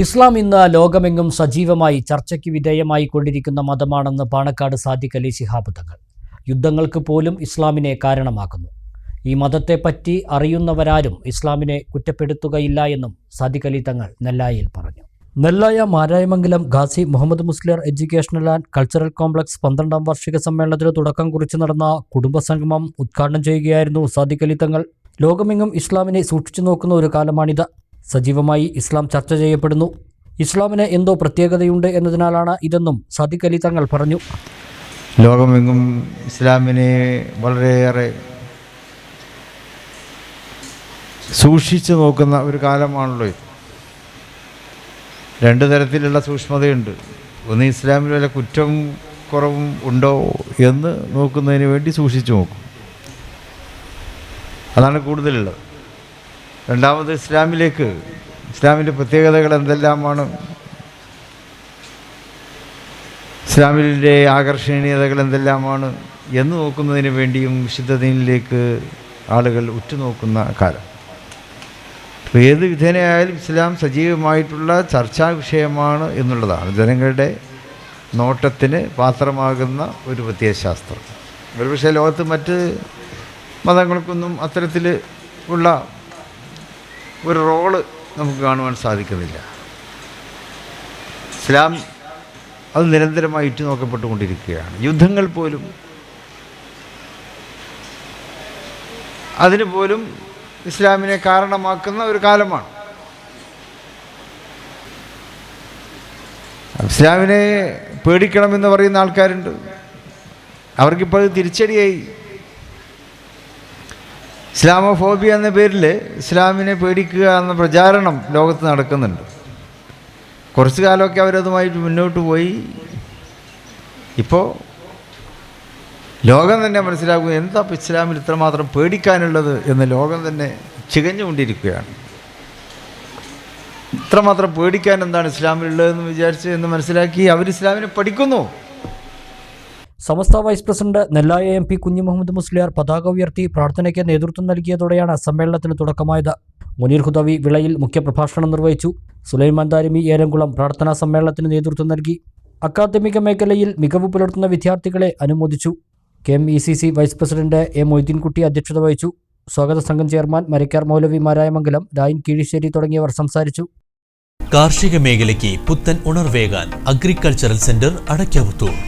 ഇസ്ലാം ഇന്ന് ലോകമെങ്ങും സജീവമായി ചർച്ചയ്ക്ക് വിധേയമായി കൊണ്ടിരിക്കുന്ന മതമാണെന്ന് പാണക്കാട് സാദിഖ് അലി ശിഹാബ് തങ്ങൾ യുദ്ധങ്ങൾക്ക് പോലും ഇസ്ലാമിനെ കാരണമാക്കുന്നു. ഈ മതത്തെപ്പറ്റി അറിയുന്നവരാരും ഇസ്ലാമിനെ കുറ്റപ്പെടുത്തുകയില്ല എന്നും സാദിഖ് അലി തങ്ങൾ നെല്ലായിൽ പറഞ്ഞു. Nellaya Marayamangalam Khasi Muhammad Musliyar educational and cultural complex പന്ത്രണ്ടാം വാർഷിക സമ്മേളനത്തിന് തുടക്കം കുറിച്ച് നടന്ന കുടുംബസംഗമം ഉദ്ഘാടനം ചെയ്യുകയായിരുന്നു സാദിഖ് അലി തങ്ങൾ. ലോകമെങ്ങും ഇസ്ലാമിനെ സൂക്ഷിച്ചു നോക്കുന്ന ഒരു കാലമാണിത്. സജീവമായി ഇസ്ലാം ചർച്ച ചെയ്യപ്പെടുന്നു. ഇസ്ലാമിന് എന്തോ പ്രത്യേകതയുണ്ട് എന്നതിനാലാണ് ഇതെന്നും സദിഖ് അലി തങ്ങൾ പറഞ്ഞു. ലോകമെങ്ങും ഇസ്ലാമിനെ വളരെയേറെ സൂക്ഷിച്ചു നോക്കുന്ന ഒരു കാലമാണല്ലോ രണ്ട് തരത്തിലുള്ള സൂക്ഷ്മതയുണ്ട്. ഒന്ന് ഇസ്ലാമിൽ വല്ല കുറ്റവും കുറവും ഉണ്ടോ എന്ന് നോക്കുന്നതിന് വേണ്ടി സൂക്ഷിച്ചു നോക്കും. അതാണ് കൂടുതലുള്ളത്. രണ്ടാമത് ഇസ്ലാമിലേക്ക്. ഇസ്ലാമിന്റെ പ്രത്യേകതകൾ എന്തെല്ലാമാണ്? ഇസ്ലാമിന്റെ ആകർഷണീയതകൾ എന്തെല്ലാമാണ്? എന്ന് നോക്കുന്നതിന് വേണ്ടിയും വിശുദ്ധതയിലേക്ക് ആളുകൾ ഉറ്റുനോക്കുന്ന കാലം. അപ്പോൾ ഏത് വിധേനയായാലും ഇസ്ലാം സജീവമായിട്ടുള്ള ചർച്ചാ വിഷയമാണ് എന്നുള്ളതാണ്. ജനങ്ങളുടെ നോട്ടത്തിന് പാത്രമാകുന്ന ഒരു പ്രത്യയശാസ്ത്രം. ഒരുപക്ഷെ ലോകത്ത് മറ്റ് മതങ്ങൾക്കൊന്നും അത്തരത്തിൽ ഉള്ള ഒരു റോൾ നമുക്ക് കാണുവാൻ സാധിക്കുന്നില്ല. ഇസ്ലാം അത് നിരന്തരമായി ഇട്ടുനോക്കപ്പെട്ടുകൊണ്ടിരിക്കുകയാണ് യുദ്ധങ്ങൾ പോലും അതിന് പോലും ഇസ്ലാമിനെ കാരണമാക്കുന്ന ഒരു കാലമാണ്. ഇസ്ലാമിനെ പേടിക്കണമെന്ന് പറയുന്ന ആൾക്കാരുണ്ട്. അവർക്കിപ്പോൾ തിരിച്ചടിയായി. ഇസ്ലാമോഫോബിയ എന്ന പേരിൽ ഇസ്ലാമിനെ പേടിക്കുക എന്ന പ്രചാരണം ലോകത്ത് നടക്കുന്നുണ്ട്. കുറച്ച് കാലമൊക്കെ അവരതുമായിട്ട് മുന്നോട്ട് പോയി. ഇപ്പോൾ ലോകം തന്നെ മനസ്സിലാക്കുക എന്താ ഇപ്പോൾ ഇസ്ലാമിൽ ഇത്രമാത്രം പേടിക്കാനുള്ളത് എന്ന് ലോകം തന്നെ ചികഞ്ഞുകൊണ്ടിരിക്കുകയാണ്. ഇത്രമാത്രം പേടിക്കാൻ എന്താണ് ഇസ്ലാമിലുള്ളതെന്ന് വിചാരിച്ച് എന്ന് മനസ്സിലാക്കി അവർ ഇസ്ലാമിനെ പഠിക്കുന്നു. Samastha vice president Nellaya M P Kunju Muhammad Musliyar പതാക ഉയർത്തി പ്രാർത്ഥനയ്ക്ക് നേതൃത്വം നൽകിയതോടെയാണ് സമ്മേളനത്തിന് തുടക്കമായത്. മുനീർ ഹുദവി വിളയിൽ മുഖ്യപ്രഭാഷണം നിർവഹിച്ചു. സുലൈമാൻ താരിമി ഏലംകുളം പ്രാർത്ഥനാ സമ്മേളനത്തിന് നേതൃത്വം നൽകി. അക്കാദമിക മേഖലയിൽ മികവ് പുലർത്തുന്ന വിദ്യാർത്ഥികളെ അനുമോദിച്ചു. K M E C C vice president A Moideenkutty അധ്യക്ഷത വഹിച്ചു. സ്വാഗത സംഘം ചെയർമാൻ മരക്കാർ മൗലവി മാരായമംഗലം രായൻ കീഴിശ്ശേരി തുടങ്ങിയവർ സംസാരിച്ചു. കാർഷിക മേഖലയ്ക്ക് പുത്തൻ ഉണർവേകാൻ അഗ്രികൾച്ചറൽ സെന്റർ അടയ്ക്കാവുത്തൂർ.